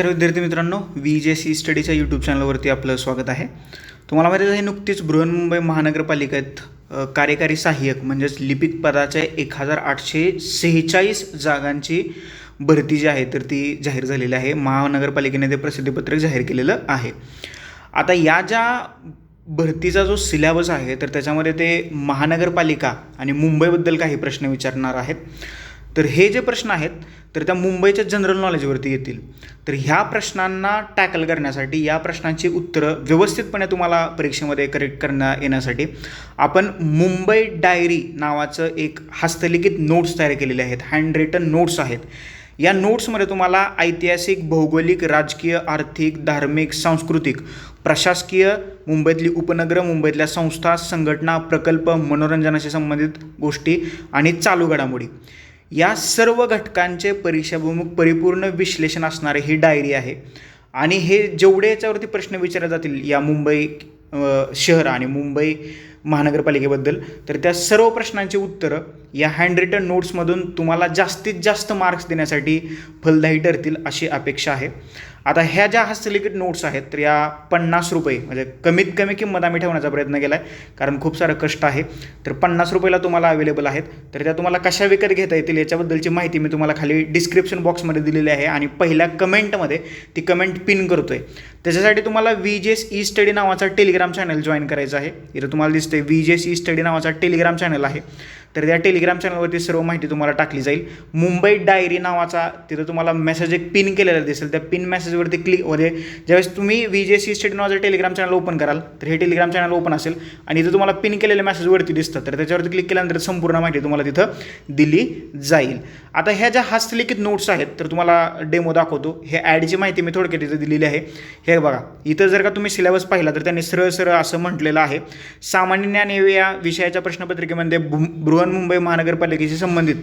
नमस्कार विद्यार्थी मित्रांनो व्ही जे सी स्टडीच्या यूट्यूब चॅनलवरती आपलं स्वागत आहे. तुम्हाला माहिती आहे नुकतीच बृहन्मुंबई महानगरपालिकेत कार्यकारी सहाय्यक म्हणजेच लिपिक पदाच्या एक हजार आठशे सेहेचाळीस जागांची भरती जी आहे तर ती जाहीर झालेली आहे. महानगरपालिकेने ते प्रसिद्धीपत्रक जाहीर केलेलं आहे. आता या ज्या भरतीचा जो सिलेबस आहे तर त्याच्यामध्ये ते महानगरपालिका आणि मुंबईबद्दल काही प्रश्न विचारणार आहेत. तर हे जे प्रश्न आहेत तर त्या मुंबईच्या जनरल नॉलेजवरती येतील. तर ह्या प्रश्नांना टॅकल करण्यासाठी या प्रश्नांची उत्तरं व्यवस्थितपणे तुम्हाला परीक्षेमध्ये करेक्ट करण्या येण्यासाठी आपण मुंबई डायरी नावाचं एक हस्तलिखित नोट्स तयार केलेले आहेत. हँड रिटन नोट्स आहेत. या नोट्समध्ये तुम्हाला ऐतिहासिक भौगोलिक राजकीय आर्थिक धार्मिक सांस्कृतिक प्रशासकीय मुंबईतली उपनगरं मुंबईतल्या संस्था संघटना प्रकल्प मनोरंजनाशी संबंधित गोष्टी आणि चालू घडामोडी. या सर्व घटकांचे परीक्षाभिमुख परिपूर्ण विश्लेषण असणारे ही डायरी आहे. आणि हे जेवढे याच्यावरती प्रश्न विचारले जातील या मुंबई शहर आणि मुंबई महानगरपालिकेबद्दल तर त्या सर्व प्रश्नांची उत्तरं या हँड रिटन नोट्समधून तुम्हाला जास्तीत जास्त मार्क्स देण्यासाठी फलदायी ठरतील अशी अपेक्षा आहे. आता ह्या ज्या हस्तलिखित नोट्स आहेत तर या पन्नास रुपये म्हणजे कमीत कमी किंमत आम्ही ठेवण्याचा प्रयत्न केला आहे कारण खूप सारं कष्ट आहे. तर पन्नास रुपयाला तुम्हाला अवेलेबल आहेत. तर त्या तुम्हाला कशा विकत घेता येतील याच्याबद्दलची माहिती मी तुम्हाला खाली डिस्क्रिप्शन बॉक्समध्ये दिलेली आहे आणि पहिल्या कमेंटमध्ये ती कमेंट पिन करतो आहे त्याच्यासाठी तुम्हाला व्ही एस ई स्टडी नावाचा टेलिग्राम चॅनल जॉईन करायचं आहे. इथं तुम्हाला दिसते व्ही एस ई स्टडी नावाचा टेलिग्राम चॅनल आहे. तर त्या टेलिग्राम चॅनलवरती सर्व माहिती तुम्हाला टाकली जाईल. मुंबई डायरी नावाचा तिथं तुम्हाला मेसेज एक पिन केलेला दिसेल. त्या पिन मेसेज मेसेजवरती क्लिक म्हणजे ज्यावेळेस तुम्ही व्ही जे सी स्टेट नावाचं टेलिग्राम चॅनल ओपन कराल तर हे टेलिग्राम चॅनल ओपन असेल. आणि इथं तुम्हाला पिन केलेले मेसेजवरती दिसतं तर त्याच्यावरती क्लिक केल्यानंतर संपूर्ण माहिती तुम्हाला तिथं दिली जाईल. आता ह्या ज्या हस्तलिखित नोट्स आहेत तर तुम्हाला डेमो दाखवतो. हे ॲडची माहिती मी थोडक्यात इथं दिलेली आहे. हे बघा इथं जर का तुम्ही सिलेबस पाहिला तर त्यांनी सरळ सरळ असं म्हटलेलं आहे. सामान्य ज्ञान या विषयाच्या प्रश्नपत्रिकेमध्ये भू- बृहन्मुंबई महानगरपालिकेशी संबंधित.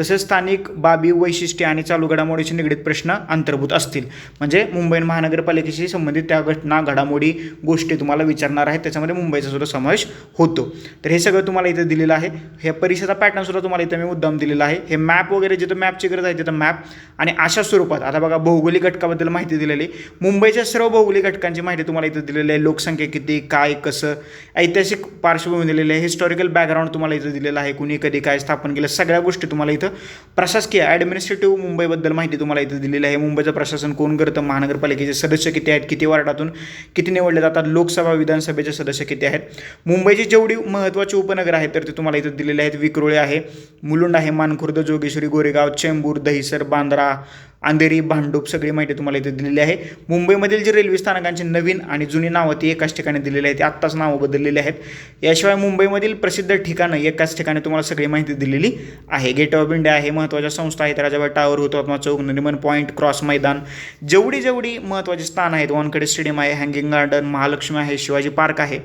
तसेच स्थानिक बाबी वैशिष्ट्ये आणि चालू घडामोडीशी निगडीत प्रश्न अंतर्भूत असतील. म्हणजे म्हणजे मुंबई महानगरपालिकेशी संबंधित त्या घटना घडामोडी गोष्टी तुम्हाला विचारणार आहेत. त्याच्यामध्ये मुंबईचा सुद्धा समावेश होतो. तर हे सगळं तुम्हाला इथं दिलेलं आहे. हे परीक्षेचा पॅटर्न सुद्धा तुम्हाला इथं मी मुद्दाम दिलेला आहे. हे मॅप वगैरे जिथं मॅपची गरज आहे तिथं मॅप आणि अशा स्वरूपात आता बघा भौगोलिक घटकाबद्दल माहिती दिलेली मुंबईच्या सर्व भौगोलिक घटकांची माहिती तुम्हाला इथं दिलेली आहे. लोकसंख्या किती काय कसं ऐतिहासिक पार्श्वभूमी दिलेली आहे. हिस्टॉरिकल बॅकग्राऊंड तुम्हाला इथं दिलेलं आहे. कुणी कधी काय स्थापन केलं सगळ्या गोष्टी तुम्हाला इथं प्रशासकीय ॲडमिनिस्ट्रेटिव्ह मुंबईबद्दल माहिती तुम्हाला इथं दिलेली आहे. मुंबईचं प्रशासन कोण करतं? महानगरपालिकेचे सदस्य किती आहेत किती वार्डातून किती निवडले जातात लोकसभा विधानसभेचे सदस्य किती आहेत? मुंबईची जेवढी महत्त्वाची उपनगर आहेत तर ते तुम्हाला इथं दिलेले आहेत. विक्रोळे आहे मुलुंड आहे मानखुर्द जोगेश्वरी गोरेगाव चेंबूर दहिसर बांद्रा अंधेरी भांडूप सगळी माहिती तुम्हाला इथे दिलेली आहे. मुंबईमधील जे रेल्वे स्थानकांची नवीन आणि जुनी नावं ती एकाच ठिकाणी दिलेली आहेत. ती आत्ताच नावं बदललेली आहेत. याशिवाय मुंबईमधील प्रसिद्ध ठिकाणं एकाच ठिकाणी तुम्हाला सगळी माहिती दिलेली आहे. गेट ऑफ इंडिया आहे महत्त्वाच्या संस्था आहेत. Rajabai tower Hutatma Chowk Nariman point cross मैदान. जेवढी जेवढी महत्त्वाची स्थान आहेत वानखेडे स्टेडियम आहे हँगिंग गार्डन महालक्ष्मी आहे शिवाजी पार्क आहे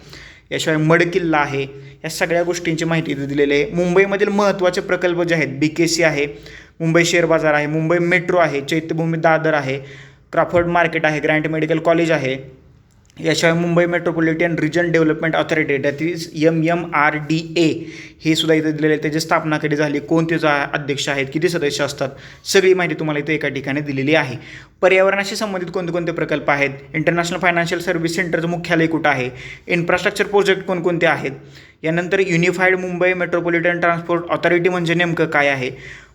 याशिवाय मडकिल्ला आहे या सगळ्या गोष्टींची माहिती इथे दिलेली आहे. मुंबईमधील महत्त्वाचे प्रकल्प जे आहेत बी के सी आहे. मुंबई शेअर बाजार आहे मुंबई मेट्रो आहे चैत्यभूमी दादर आहे क्राफर्ड मार्केट आहे ग्रँट मेडिकल कॉलेज आहे. याशिवाय Mumbai metropolitan region development authority that is M M R D A हे सुद्धा इथं दिलेलं आहे त्याची स्थापना कधी झाली? कोण त्याचा अध्यक्ष आहेत? किती सदस्य असतात? सगळी माहिती तुम्हाला इथे एका ठिकाणी दिलेली आहे. पर्यावरणाशी संबंधित कोणते कोणते प्रकल्प आहेत? इंटरनॅशनल फायनान्शियल सर्व्हिस सेंटरचं मुख्यालय कुठं आहे? इन्फ्रास्ट्रक्चर प्रोजेक्ट कोणकोणते आहेत? यानंतर unified Mumbai metropolitan transport authority म्हणजे नेमकं काय आहे?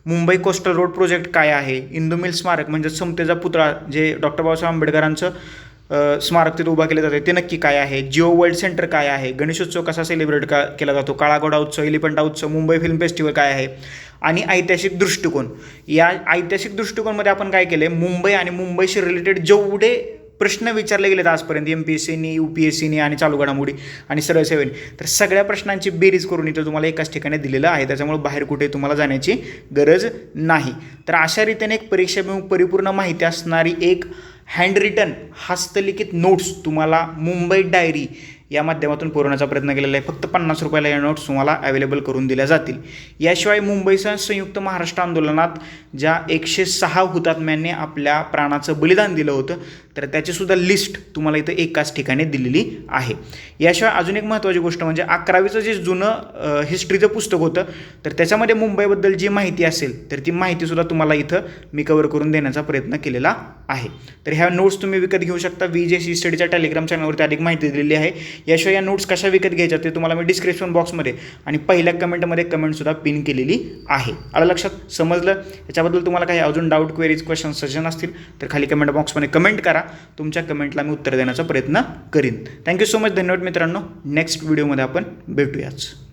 मुंबई कोस्टल रोड प्रोजेक्ट काय आहे? इंदू मिल स्मारक म्हणजे समतेचा पुतळा जे डॉक्टर बाबासाहेब आंबेडकरांचं स्मारक तिथे उभा केले जाते ते नक्की काय आहे? जिओ वर्ल्ड सेंटर काय आहे? गणेशोत्सव कसा सेलिब्रेट का केला जातो? काळागोडा उत्सव एलिफंटा उत्सव मुंबई फिल्म फेस्टिवल काय आहे? आणि ऐतिहासिक दृष्टिकोन. या ऐतिहासिक दृष्टिकोनमध्ये आपण काय केले मुंबई आणि मुंबईशी रिलेटेड जेवढे प्रश्न विचारले गेलेत आजपर्यंत. एम पी एस सीनी यू पी एस सीनी आणि चालू घडामोडी आणि सरळ सेवेने. तर सगळ्या प्रश्नांची बेरीज करून इथं तुम्हाला एकाच ठिकाणी दिलेलं आहे. त्याच्यामुळे बाहेर कुठे तुम्हाला जाण्याची गरज नाही. तर अशा रीतीने एक परीक्षेभिमुख परिपूर्ण माहिती असणारी एक हँड रिटन हस्तलिखित नोट्स तुम्हाला मुंबई डायरी या माध्यमातून पुरवण्याचा प्रयत्न केलेला आहे. फक्त पन्नास रुपयाला या नोट्स तुम्हाला अवेलेबल करून दिल्या जातील. याशिवाय मुंबईसह संयुक्त महाराष्ट्र आंदोलनात ज्या एकशे सहा हुतात्म्यांनी आपल्या प्राणाचं बलिदान दिलं होतं तर त्याचीसुद्धा लिस्ट तुम्हाला इथं एकाच ठिकाणी दिलेली आहे. याशिवाय अजून एक महत्त्वाची गोष्ट म्हणजे अकरावीचं जे जुनं हिस्ट्रीचं पुस्तक होतं तर त्याच्यामध्ये मुंबईबद्दल जी माहिती असेल तर ती माहितीसुद्धा तुम्हाला इथं मी कवर करून देण्याचा प्रयत्न केलेला आहे. तर ह्या नोट्स तुम्ही विकत घेऊ शकता. वी जे सी स्टडीच्या टेलिग्राम चॅनलवरती अधिक माहिती दिलेली आहे. याशिवाय या नोट्स कशा विकत घ्यायच्या ते तुम्हाला मी डिस्क्रिप्शन बॉक्समध्ये आणि पहिल्या कमेंटमध्ये कमेंटसुद्धा पिन केलेली आहे. आलं लक्षात? समजलं? याच्याबद्दल तुम्हाला काही अजून डाऊट क्वेरीज क्वेश्चन सजेशन असतील तर खाली कमेंट बॉक्समध्ये कमेंट करा. तुमच्या कमेंटला मी उत्तर देण्याचा प्रयत्न करीन. थँक्यू सो मच धन्यवाद मित्रांनो. नेक्स्ट व्हिडिओमध्ये आपण भेटूयाच.